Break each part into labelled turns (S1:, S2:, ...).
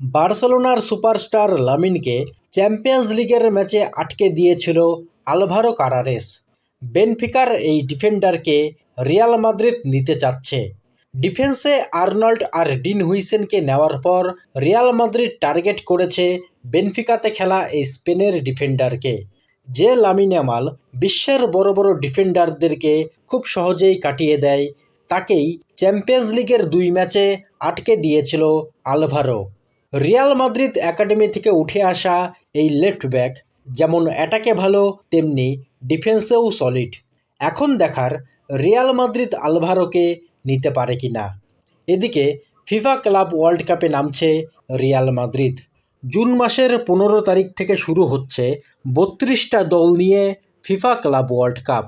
S1: বার্সেলোনার superstar লামিনকে champions লিগের ম্যাচে আটকে দিয়েছিল আলভারো কারারেস। বেনফিকার এই ডিফেন্ডারকে রিয়াল মাদ্রিদ নিতে চাচ্ছে। ডিফেন্সে আর্নল্ড আর ডিন হুইসেনকে নেওয়ার পর রিয়াল মাদ্রিদ টার্গেট করেছে বেনফিকাতে খেলা এই স্পেনের ডিফেন্ডারকে। যে লামিন ইয়ামাল বিশ্বের বড় বড় ডিফেন্ডারদেরকে খুব সহজেই কাটিয়ে দেয়, তাকেই চ্যাম্পিয়ন্স লিগের দুই ম্যাচে আটকে দিয়েছিল আলভারো। রিয়াল মাদ্রিদ একাডেমি থেকে উঠে আসা এই লেফট ব্যাক যেমন অ্যাটাকে ভালো, তেমনি ডিফেন্সেও সলিড এখন দেখার রিয়াল মাদ্রিদ আলভারোকে নিতে পারে কি না এদিকে ফিফা ক্লাব ওয়ার্ল্ড কাপে নামছে রিয়াল মাদ্রিদ। জুন মাসের পনেরো তারিখ থেকে শুরু হচ্ছে বত্রিশটা দল নিয়ে FIFA club world cup.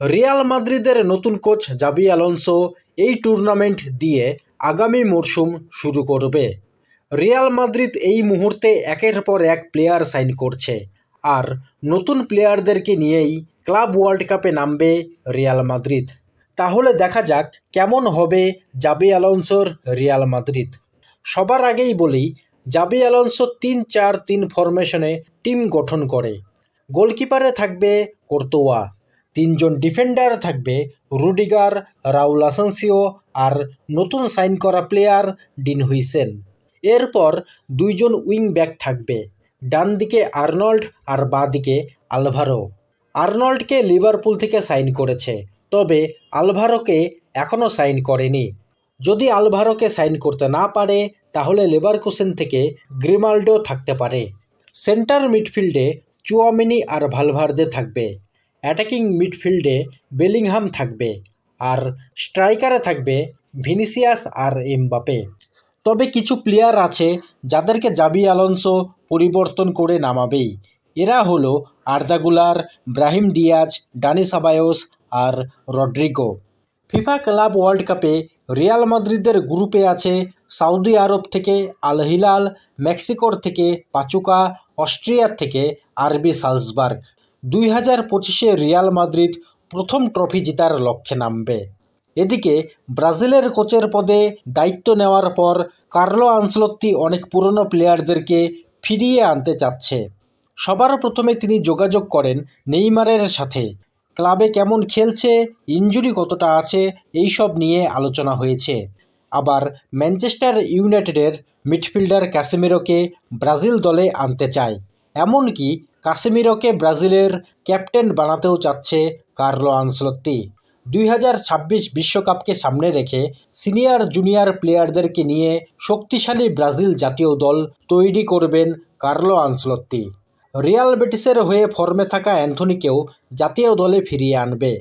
S1: Real মাদ্রিদের নতুন কোচ জাবি আলোনসো এই টুর্নামেন্ট দিয়ে আগামী মরশুম শুরু করবে। রিয়াল মাদ্রিদ এই মুহূর্তে একের পর এক প্লেয়ার সাইন করছে। আর নতুন প্লেয়ারদেরকে নিয়েই ক্লাব ওয়ার্ল্ড কাপে নামবে রিয়াল মাদ্রিদ। তাহলে দেখা যাক কেমন হবে জাবি আলোনসোর রিয়াল মাদ্রিদ। সবার আগেই বলি, জাবি আলোনসো তিন চার তিন ফরমেশনে টিম গঠন করে। গোলকিপারে থাকবে কোর্তোয়া। তিনজন ডিফেন্ডার থাকবে রুডিগার, রাউল আসানসিও আর নতুন সাইন করা প্লেয়ার ডিন হুইসেন এরপর দুইজন উইং ব্যাক থাকবে ডান দিকে আর্নল্ড আর বাঁ দিকে আলভারো। আর্নল্ডকে লিভারপুল থেকে সাইন করেছে, তবে আলভারোকে এখনও সাইন করেনি। যদি আলভারোকে সাইন করতে না পারে, তাহলে লেভারকুসেন থেকে গ্রিমাল্ডো থাকতে পারে। সেন্টার মিডফিল্ডে চুয়ামিনি আর ভালভার্দে থাকবে। অ্যাটাকিং মিডফিল্ডে বেলিংহাম থাকবে, আর স্ট্রাইকারে থাকবে ভিনিসিয়াস আর এমবাপে। তবে কিছু প্লেয়ার আছে যাদেরকে জাবি আলোনসো পরিবর্তন করে নামাবেই। এরা হলো Arda Guler, Brahim Diaz, Dani Ceballos আর রড্রিগো। ফিফা ক্লাব ওয়ার্ল্ড কাপে রিয়াল মাদ্রিদের গ্রুপে আছে সৌদি আরব থেকে আল হিলাল মেক্সিকোর থেকে পাচুকা, অস্ট্রিয়ার থেকে আরবি সালসবার্গ। দুই হাজার পঁচিশে রিয়াল মাদ্রিদ প্রথম ট্রফি জেতার লক্ষ্যে নামবে। এদিকে ব্রাজিলের কোচের পদে দায়িত্ব নেওয়ার পর কার্লো আনসলত্তি অনেক পুরনো প্লেয়ারদেরকে ফিরিয়ে আনতে চাচ্ছে। সবার প্রথমে তিনি যোগাযোগ করেন নেইমারের সাথে। ক্লাবে কেমন খেলছে, ইনজুরি কতটা আছে, এই সব নিয়ে আলোচনা হয়েছে। আবার ম্যানচেস্টার ইউনাইটেডের মিডফিল্ডার ক্যাসেমিরোকে ব্রাজিল দলে আনতে চায়। এমনকি কাসেমিরোকে ব্রাজিলের ক্যাপ্টেন বানাতেও চাচ্ছে কার্লো আনসলত্তি। দুই বিশ্বকাপকে সামনে রেখে সিনিয়র জুনিয়র প্লেয়ারদেরকে নিয়ে শক্তিশালী ব্রাজিল জাতীয় দল তৈরি করবেন কার্লো আনসলত্তি। রিয়াল বেটিসের হয়ে ফর্মে থাকা অ্যান্থনিকেও জাতীয় দলে ফিরিয়ে আনবে।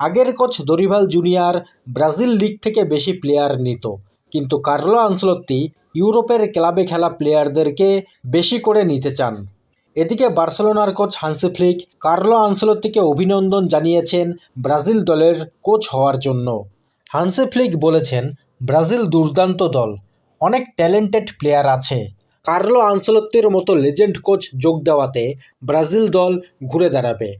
S1: আগের coach Dorival junior Brazil league থেকে বেশি প্লেয়ার নিত, কিন্তু কার্লো আনসলত্তি ইউরোপের ক্লাবে খেলা প্লেয়ারদেরকে বেশি করে নিতে চান। এদিকে বার্সেলোনার কোচ হান্সি ফ্লিক, কার্লো আনসলত্তিকে অভিনন্দন জানিয়েছেন ব্রাজিল দলের কোচ হওয়ার জন্য। হান্সি ফ্লিক বলেছেন, ব্রাজিল দুর্দান্ত দল, অনেক ট্যালেন্টেড প্লেয়ার আছে। কার্লো আনসলত্তির মতো লেজেন্ড কোচ যোগ দেওয়াতে ব্রাজিল দল ঘুরে দাঁড়াবে।